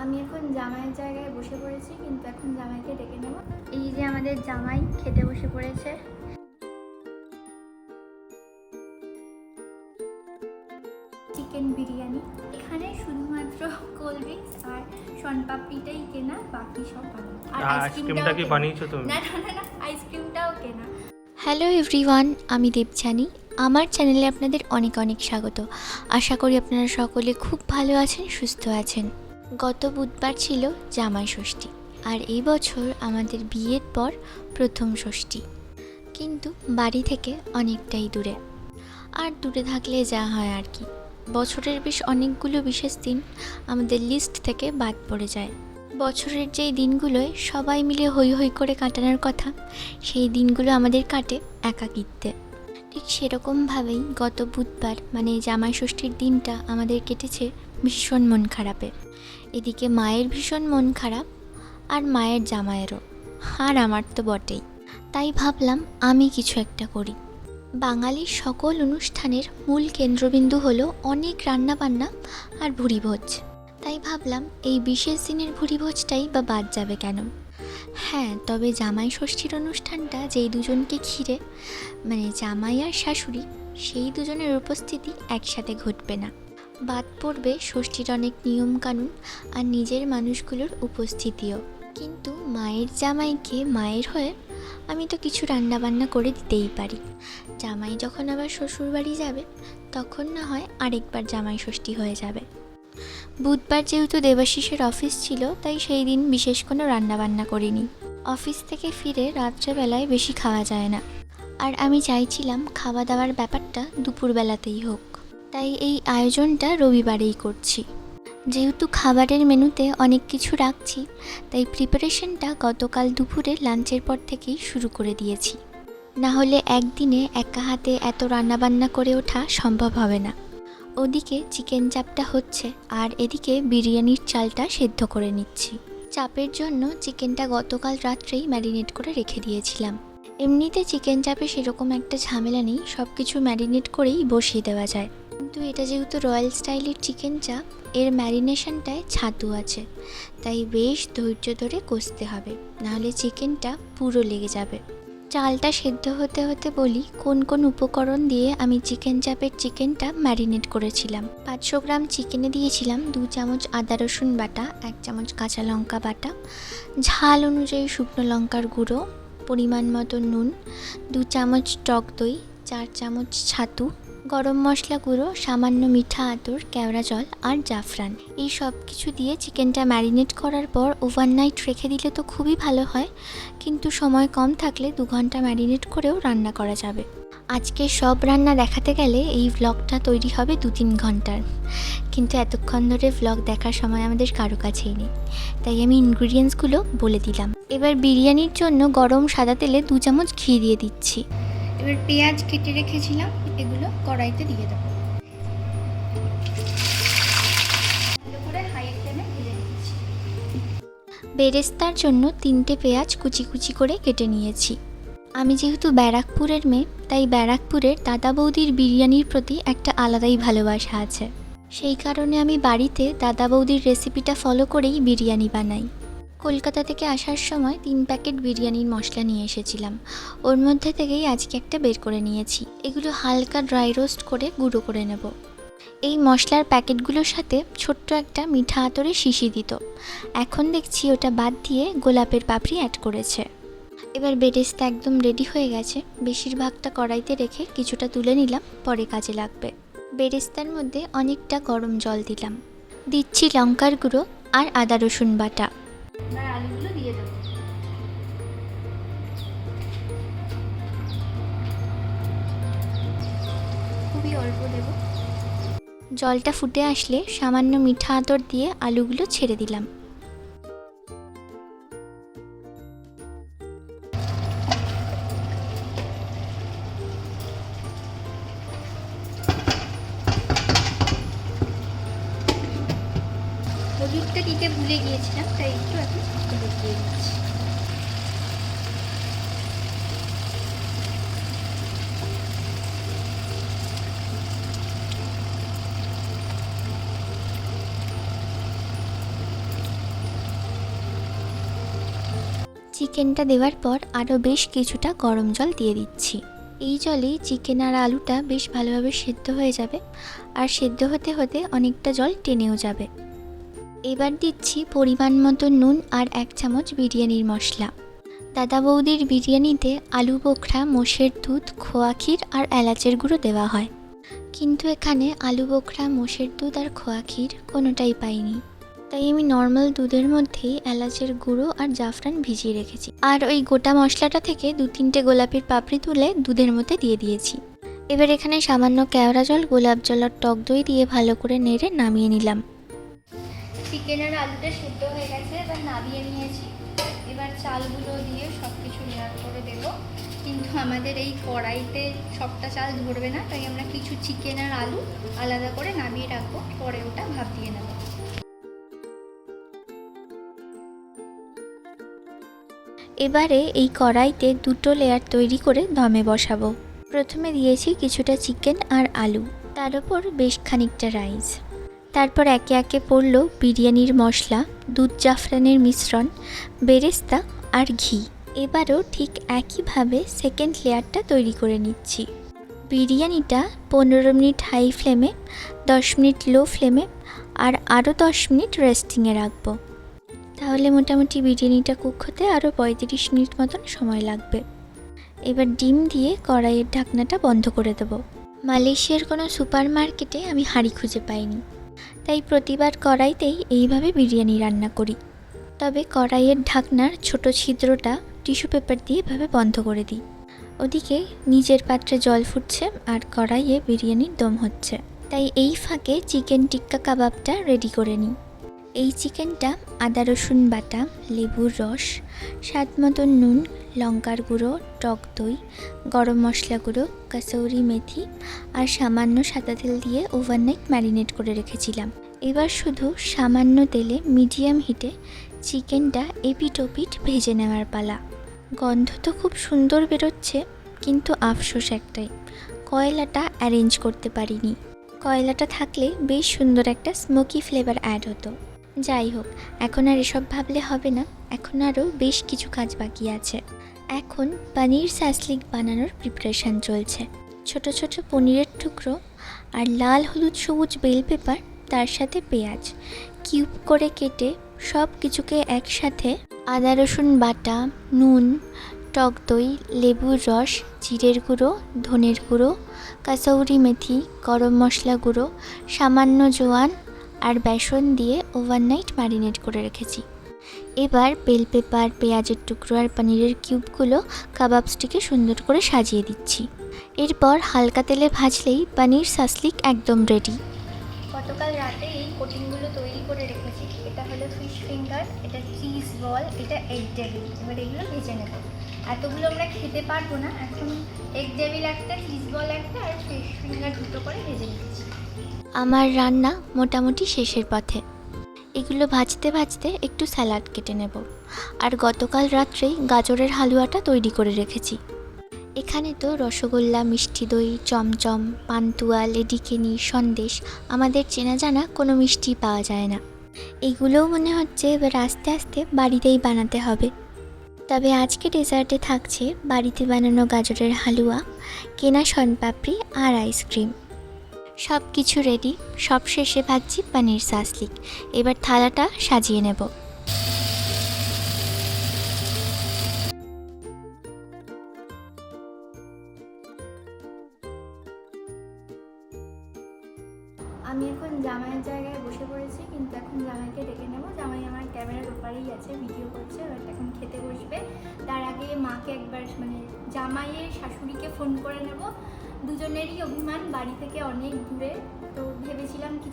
আমি এখন জামাইয়ের জায়গায় বসে পড়েছি কিন্তু এখন জামাইকে ডেকে নেব। এই যে আমাদের জামাই খেতে বসে পড়েছে। চিকেন বিরিয়ানি। এখানে শুধুমাত্র কোল্ড ড্রিঙ্কস আর শনপাপড়িটাই কেনা বাকি সব বানানো আর আইসক্রিমটা কি বানিয়েছো তুমি? না না না না আইসক্রিমটাও কেনা। হ্যালো এভরিওয়ান আমি দেবজানি আমার চ্যানেলে আপনাদের অনেক অনেক স্বাগত। আশা করি আপনারা সকলে খুব ভালো আছেন সুস্থ আছেন। গত বুধবার ছিল জামাই ষষ্ঠী আর এই বছর আমাদের বিয়ের পর প্রথম ষষ্ঠী। কিন্তু বাড়ি থেকে অনেকটাই দূরে। আর দূরে থাকলে যা হয় আর কি। বছরের বেশ অনেকগুলো বিশেষ দিন আমাদের লিস্ট থেকে বাদ পড়ে যায়। বছরের যেই দিনগুলোয় সবাই মিলে হই হই করে কাটানোর কথা, সেই দিনগুলো আমাদের কাটে একাকিত্বে। ঠিক সেরকমভাবেই গত বুধবার মানে জামাই ষষ্ঠীর দিনটা আমাদের কেটেছে ভীষণ মন খারাপে। এদিকে মায়ের ভীষণ মন খারাপ আর মায়ের জামাইয়েরও। আর আমার তো বটেই। তাই ভাবলাম আমি কিছু একটা করি। বাঙালির সকল অনুষ্ঠানের মূল কেন্দ্রবিন্দু হলো অনেক রান্নাবান্না আর ভুরিভোজ তাই ভাবলাম এই বিশেষ দিনের ভুরিভোজটাই বা বাদ যাবে কেন? হ্যাঁ তবে জামাই ষষ্ঠীর অনুষ্ঠানটা যেই দুজনকে ঘিরে মানে জামাই আর শাশুড়ি, সেই দুজনের উপস্থিতি একসাথে ঘটবে না। বাদ পড়বে ষষ্ঠীর অনেক নিয়মকানুন আর নিজের মানুষগুলোর উপস্থিতিও। কিন্তু মায়ের জামাইকে মায়ের হয়ে আমি তো কিছু রান্নাবান্না করে দিতেই পারি। জামাই যখন আবার শ্বশুরবাড়ি যাবে, তখন না হয় আরেকবার জামাই ষষ্ঠী হয়ে যাবে। বুধবার যেহেতু দেবাশিসের অফিস ছিল, তাই সেই দিন বিশেষ কোনো রান্নাবান্না করিনি। অফিস থেকে ফিরে রাত্রেবেলায় বেশি খাওয়া যায় না। আর আমি চাইছিলাম খাওয়া দাওয়ার ব্যাপারটা দুপুরবেলাতেই হোক। তাই এই আয়োজনটা রবিবারেই করছি। যেহেতু খাবারের মেনুতে অনেক কিছু রাখছি, তাই প্রিপারেশনটা গতকাল দুপুরে লাঞ্চের পর থেকেই শুরু করে দিয়েছি। না হলে একদিনে একা হাতে এত রান্নাবান্না করে ওঠা সম্ভব হবে না। ওদিকে চিকেন চাপটা হচ্ছে আর এদিকে বিরিয়ানির চালটা সেদ্ধ করে নিচ্ছি। চাপের জন্য চিকেনটা গতকাল রাত্রেই ম্যারিনেট করে রেখে দিয়েছিলাম। এমনিতে চিকেন চাপে সেরকম একটা ঝামেলা নেই সব কিছু ম্যারিনেট করেই বসিয়ে দেওয়া যায়। কিন্তু এটা যেহেতু রয়্যাল স্টাইলের চিকেন চাপ, এর ম্যারিনেশনটায় ছাতু আছে, তাই বেশ ধৈর্য ধরে কষতে হবে, নাহলে চিকেনটা পুরো লেগে যাবে। চালটা সেদ্ধ হতে হতে বলি, কোন কোন উপকরণ দিয়ে আমি চিকেন চাপের চিকেনটা ম্যারিনেট করেছিলাম। পাঁচশো গ্রাম চিকেনে দিয়েছিলাম দু চামচ আদা রসুন বাটা, এক চামচ কাঁচা লঙ্কা বাটা, ঝাল অনুযায়ী শুকনো লঙ্কার গুঁড়ো, পরিমাণ মতো নুন, দু চামচ টক দই, চার চামচ ছাতু গরম মশলা গুঁড়ো, সামান্য মিঠা আতর, কেওড়া জল আর জাফরান। এই সব কিছু দিয়ে চিকেনটা ম্যারিনেট করার পর ওভারনাইট রেখে দিলে তো খুবই ভালো হয়, কিন্তু সময় কম থাকলে দু ঘণ্টা ম্যারিনেট করেও রান্না করা যাবে। আজকে সব রান্না দেখাতে গেলে এই ভ্লগটা তৈরি হবে দু তিন ঘণ্টার। কিন্তু এতক্ষণ ধরে ভ্লগ দেখার সময় আমাদের কারও কাছেই নেই। তাই আমি ইনগ্রিডিয়েন্টসগুলো বলে দিলাম। এবার বিরিয়ানির জন্য গরম সাদা তেলে দু চামচ ঘি দিয়ে দিচ্ছি। এবার পেঁয়াজ কেটে রেখেছিলাম, এগুলো কড়াইতে দিয়ে দেবো। বেরেস্তার জন্য তিনটে পেঁয়াজ কুচি কুচি করে কেটে নিয়েছি। আমি যেহেতু ব্যারাকপুরের মেয়ে, তাই ব্যারাকপুরের দাদা বৌদির বিরিয়ানির প্রতি একটা আলাদাই ভালোবাসা আছে। সেই কারণে আমি বাড়িতে দাদা বৌদির রেসিপিটা ফলো করেই বিরিয়ানি বানাই। কলকাতা থেকে আসার সময় তিন প্যাকেট বিরিয়ানির মশলা নিয়ে এসেছিলাম। ওর মধ্যে থেকেই আজকে একটা বের করে নিয়েছি। এগুলো হালকা ড্রাই রোস্ট করে গুঁড়ো করে নেব। এই মশলার প্যাকেটগুলোর সাথে ছোট্ট একটা মিঠা আতরে শিশি দিত। এখন দেখছি ওটা বাদ দিয়ে গোলাপের পাপড়ি অ্যাড করেছে। এবার বেরেস্তা একদম রেডি হয়ে গেছে। বেশিরভাগটা কড়াইতে রেখে কিছুটা তুলে নিলাম, পরে কাজে লাগবে। বেরেস্তার মধ্যে অনেকটা গরম জল দিলাম। দিচ্ছি লঙ্কার গুঁড়ো আর আদা রসুন বাটা। জলটা ফুটে আসলে সামান্য মিঠা আতর দিয়ে আলুগুলো ছেড়ে দিলাম। হলুদটা দিতে ভুলে গিয়েছিলাম, তাই একটু এখন হলুদ দিয়ে দিচ্ছি চিকেনটা দেওয়ার পর আরও বেশ কিছুটা গরম জল দিয়ে দিচ্ছি। এই জলেই চিকেন আর আলুটা বেশ ভালোভাবে সেদ্ধ হয়ে যাবে আর সেদ্ধ হতে হতে অনেকটা জল টেনেও যাবে। এবার দিচ্ছি পরিমাণ মতো নুন আর এক চামচ বিরিয়ানির মশলা। দাদা বৌদির বিরিয়ানিতে আলু বোখরা, মোষের দুধ, খোয়া ক্ষীর আর এলাচের গুঁড়ো দেওয়া হয়। কিন্তু এখানে আলু বোখরা, মোষের দুধ আর খোয়া ক্ষীর কোনোটাই পাইনি। তাই আমি নর্মাল দুধের মধ্যেই এলাচের গুঁড়ো আর জাফরান ভিজিয়ে রেখেছি। আর ওই গোটা মশলাটা থেকে দু তিনটে গোলাপের পাপড়ি তুলে দুধের মধ্যে দিয়ে দিয়েছি। এবার এখানে সামান্য কেওড়া জল, গোলাপ জল আর টক দই দিয়ে ভালো করে নেড়ে নামিয়ে নিলাম। চিকেনের আলুটা সেদ্ধ হয়ে গেছে, এবার নামিয়ে নিয়েছি। এবার চালগুলো দিয়ে সব কিছু লেয়ার করে দেব। কিন্তু আমাদের এই কড়াইতে সবটা চাল ধরবে না, তাই আমরা কিছু চিকেন আর আলু আলাদা করে নামিয়ে রাখব, পরে ওটা ভাপ দিয়ে নেব। এবারে এই কড়াইতে দুটো লেয়ার তৈরি করে দমে বসাবো। প্রথমে দিয়েছি কিছুটা চিকেন আর আলু, তার উপর বেশ খানিকটা রাইস তারপর একে একে পড়ল বিরিয়ানির মশলা, দুধ জাফরানের মিশ্রণ, বেরেস্তা আর ঘি। এবারও ঠিক একইভাবে সেকেন্ড লেয়ারটা তৈরি করে নিচ্ছি। বিরিয়ানিটা পনেরো মিনিট হাই ফ্লেমে দশ মিনিট লো ফ্লেমে আর আরও দশ মিনিট রেস্টিংয়ে রাখব। তাহলে মোটামুটি বিরিয়ানিটা কুক হতে আরও পঁয়ত্রিশ মিনিট মতন সময় লাগবে। এবার ডিম দিয়ে কড়াইয়ের ঢাকনাটা বন্ধ করে দেবো। মালয়েশিয়ার কোনো সুপার মার্কেটে আমি হাঁড়ি খুঁজে পাইনি। তাই প্রতিবার কড়াইতেই এইভাবে বিরিয়ানি রান্না করি। তবে কড়াইয়ের ঢাকনার ছোট ছিদ্রটা টিস্যু পেপার দিয়ে এভাবে বন্ধ করে দিই। ওদিকে নিজের পাত্রে জল ফুটছে আর কড়াইয়ে বিরিয়ানির দম হচ্ছে। তাই এই ফাঁকে চিকেন টিক্কা কাবাবটা রেডি করে নিই। এই চিকেনটা আদা রসুন বাটা, লেবুর রস, স্বাদ মতো নুন, লঙ্কার গুঁড়ো, টক দই, গরম মশলা গুঁড়ো, কাসৌরি মেথি আর সামান্য সাদা তেল দিয়ে ওভারনাইট ম্যারিনেট করে রেখেছিলাম। এবার শুধু সামান্য তেলে মিডিয়াম হিটে চিকেনটা এপিট ওপিট ভেজে নেওয়ার পালা। গন্ধ তো খুব সুন্দর বেরোচ্ছে, কিন্তু আফসোস একটাই, কয়লাটা অ্যারেঞ্জ করতে পারিনি। কয়লাটা থাকলে বেশ সুন্দর একটা স্মোকি ফ্লেভার অ্যাড হতো। যাই হোক, এখন আর এসব ভাবলে হবে না। এখন আরও বেশ কিছু কাজ বাকি আছে। এখন পনির স্যাসলিক বানানোর প্রিপারেশান চলছে। ছোট ছোট পনিরের টুকরো আর লাল হলুদ সবুজ বেল পেপার তার সাথে পেঁয়াজ। কিউব করে কেটে সব কিছুকে একসাথে আদা, রসুন বাটা, নুন, টক দই, লেবুর রস, জিরের গুঁড়ো, ধনের গুঁড়ো, কাসৌরি মেথি, গরম মশলা গুঁড়ো, সামান্য জোয়ান আর বেসন দিয়ে ওভারনাইট ম্যারিনেট করে রেখেছি। এবার বেল পেপার পেঁয়াজের টুকরো আর পনিরের কিউবগুলো কাবাব স্টিকে সুন্দর করে সাজিয়ে দিচ্ছি। এরপর হালকা তেলে ভাজলেই পনির সাসলিক একদম রেডি গতকাল রাতে এই কোটিংগুলো তৈরি করে রেখেছি। এটা হলো ফিশ ফিঙ্গার এটা চিজ বল এটা এগ ডেভিল এবার এগুলো ভেজে নেব। এতগুলো আমরা খেতে পারব না। এখন এগ ডেভিল একটা চিজ বল একটা আর ফিশ ফিঙ্গার দুটো করে ভেজে নিচ্ছি। আমার রান্না মোটামুটি শেষের পথে। এগুলো ভাজতে ভাজতে একটু স্যালাড কেটে নেব। আর গতকাল রাত্রেই গাজরের হালুয়াটা তৈরি করে রেখেছি। এখানে তো রসগোল্লা, মিষ্টি দই, চমচম, পান্তুয়া, লেডিকেনি, সন্দেশ, আমাদের চেনা জানা কোনো মিষ্টি পাওয়া যায় না। এগুলোও মনে হচ্ছে এবার আস্তে আস্তে বাড়িতেই বানাতে হবে। তবে আজকে ডেজার্টে থাকছে বাড়িতে বানানো গাজরের হালুয়া, কেনা শনপাপড়ি আর আইসক্রিম। সব কিছু রেডি সব শেষে ভাজছি পানির সাসলিক এবার থালাটা সাজিয়ে নেব।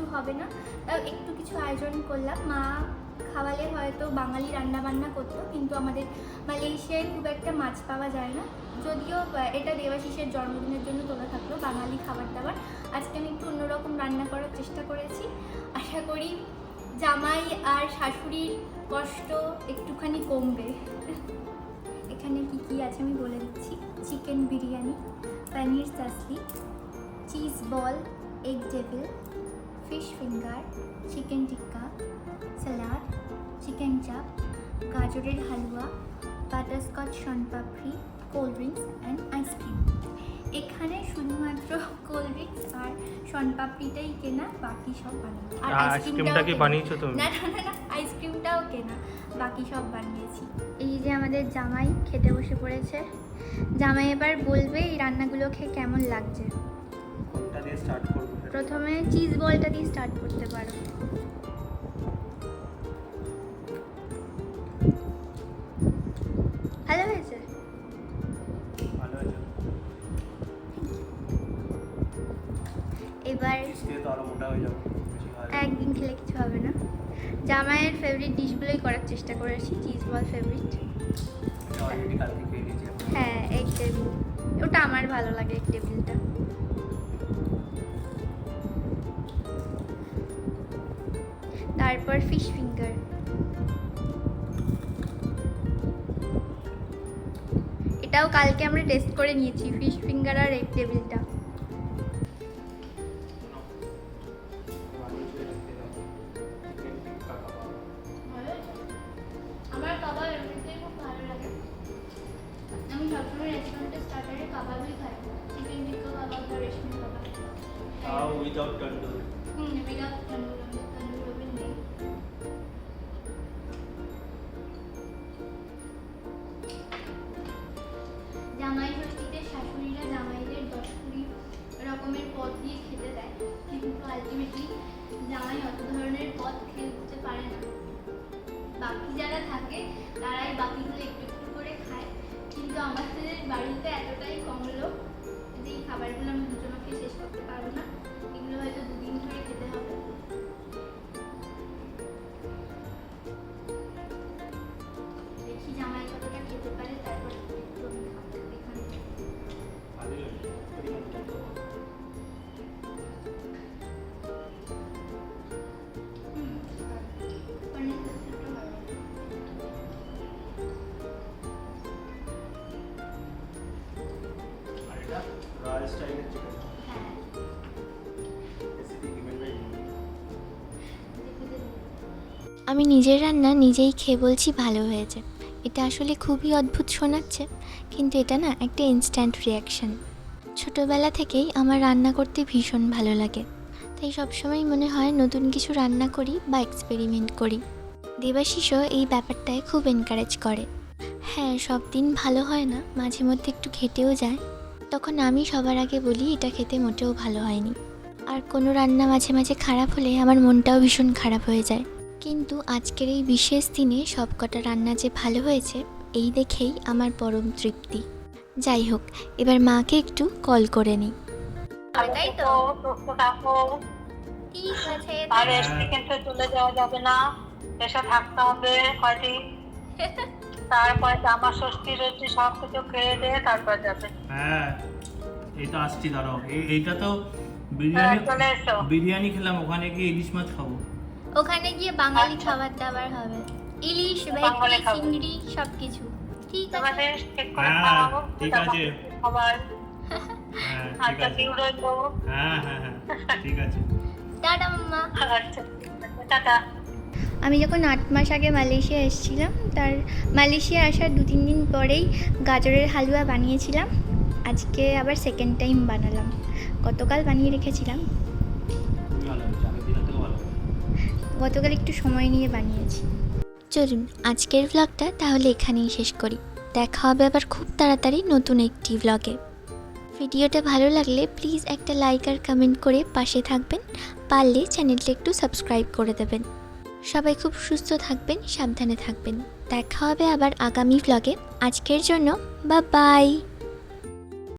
কিছু হবে না। তাও একটু কিছু আয়োজন করলাম। মা খাওয়ালে হয়তো বাঙালি রান্না বান্না করতো, কিন্তু আমাদের মালয়েশিয়ায় খুব একটা মাছ পাওয়া যায় না। যদিও এটা দেবাশিসের জন্মদিনের জন্য তোলা থাকল বাঙালি খাবার দাবার। আজকে আমি একটু অন্যরকম রান্না করার চেষ্টা করেছি। আশা করি জামাই আর শাশুড়ির কষ্ট একটুখানি কমবে। এখানে কি কি আছে আমি বলে দিচ্ছি। Chicken biryani paneer shashlik cheese ball egg devil fish finger chicken tikka salad chicken chaap গাজরের halwa butterscotch soan papdi cold drinks and ice cream এখানে শুধুমাত্র কোল্ড ড্রিঙ্কস আর শনপাপড়িটাই কেনা বাকি সব বানানো আর আইসক্রিমটা কি বানিয়েছো তুমি? না না না না আইসক্রিমটাও কেনা বাকি সব বানিয়েছি। এই যে আমাদের জামাই খেতে বসে পড়েছে। জামাই এবার বলবে এই রান্নাগুলো খেয়ে কেমন লাগছে। কোনটা দিয়ে স্টার্ট করব? প্রথমে চিজ বলটা দিয়ে স্টার্ট করতে পারো। ভালো হয়েছে? এবার একদিন খেলে কিছু হবে না। জামাইয়ের ফেভারিট ডিশগুলোই করার চেষ্টা করেছি চিজ বল ফেভারিট। হ্যাঁ এগ টেবিল ওটা আমার ভালো লাগে এগ টেবিলটা তারপর ফিশ ফিঙ্গার এটাও কালকে আমরা টেস্ট করে নিয়েছি ফিশ ফিঙ্গার আর এগ টেবিলটা আমার বাকি যারা থাকে, তারাই বাকিগুলো একটু একটু করে খায়। কিন্তু আমাদের বাড়িতে এতটাই কম লোক যে এই খাবারগুলো আমি দুজনকে শেষ করতে পারব না। এগুলো হয়তো দুদিন ধরে খেতে হবে। আমি নিজের রান্না নিজেই খেয়ে বলছি ভালো হয়েছে। এটা আসলে খুবই অদ্ভুত শোনাচ্ছে, কিন্তু এটা না একটা ইনস্ট্যান্ট রিয়াকশন ছোটোবেলা থেকেই আমার রান্না করতে ভীষণ ভালো লাগে। তাই সবসময় মনে হয় নতুন কিছু রান্না করি বা এক্সপেরিমেন্ট করি। দেবাশিসও এই ব্যাপারটায় খুব এনকারেজ করে। হ্যাঁ সব দিন ভালো হয় না, মাঝে মধ্যে একটু খেটেও যায়। তখন আমি সবার আগে বলি এটা খেতে মোটেও ভালো হয়নি। আর কোনো রান্না মাঝে মাঝে খারাপ হলে আমার মনটাও ভীষণ খারাপ হয়ে যায়। কিন্তু আজকের এই বিশেষ দিনে সবকটা রান্না যে ভালো হয়েছে এই দেখেই আমার পরম তৃপ্তি। যাই হোক এবার মাকে একটু কল করে নিই। তাই তো ঠিক আছে আর চলে যাওয়া যাবে না। এসে থাকতে হবে কয়দিন। তারপর জামা ষষ্ঠী রয়েছে সব কিছু খেয়ে দিয়ে তারপর যাবে। হ্যাঁ এই তো আসছি দাঁড়াও। এইটা তো হ্যাঁ, বিরিয়ানি বিরিয়ানি খেলাম ওখানে গিয়ে ইলিশ মাছ খাব। ওখানে গিয়ে বাঙালি আচ্ছা। খাবার দাবার হবে। ইলিশ ভেটকি চিংড়ি সবকিছু। ঠিক আছে। তোমাদের ঠিক করে হ্যাঁ, ঠিক আছে। খাবার। হ্যাঁ আচ্ছা আছে। ডিউ রইল হ্যাঁ হ্যাঁ হ্যাঁ ঠিক আছে। টাটা মাম্মা। আচ্ছা টাটা। আমি যখন আট মাস আগে মালয়েশিয়া এসেছিলাম তার মালয়েশিয়া আসার দু তিন দিন পরেই গাজরের হালুয়া বানিয়েছিলাম। আজকে আবার সেকেন্ড টাইম বানালাম। গতকাল বানিয়ে রেখেছিলাম। গতকাল একটু সময় নিয়ে বানিয়েছি। চলুন, আজকের ভ্লগটা তাহলে এখানেই শেষ করি। দেখা হবে আবার খুব তাড়াতাড়ি নতুন একটি ভ্লগে ভিডিওটা ভালো লাগলে প্লিজ একটা লাইক আর কমেন্ট করে পাশে থাকবেন। পারলে চ্যানেলটা একটু সাবস্ক্রাইব করে দেবেন। সবাই খুব সুস্থ থাকবেন, সাবধানে থাকবেন। দেখা হবে আবার আগামী ভ্লগে আজকের জন্য বা বাই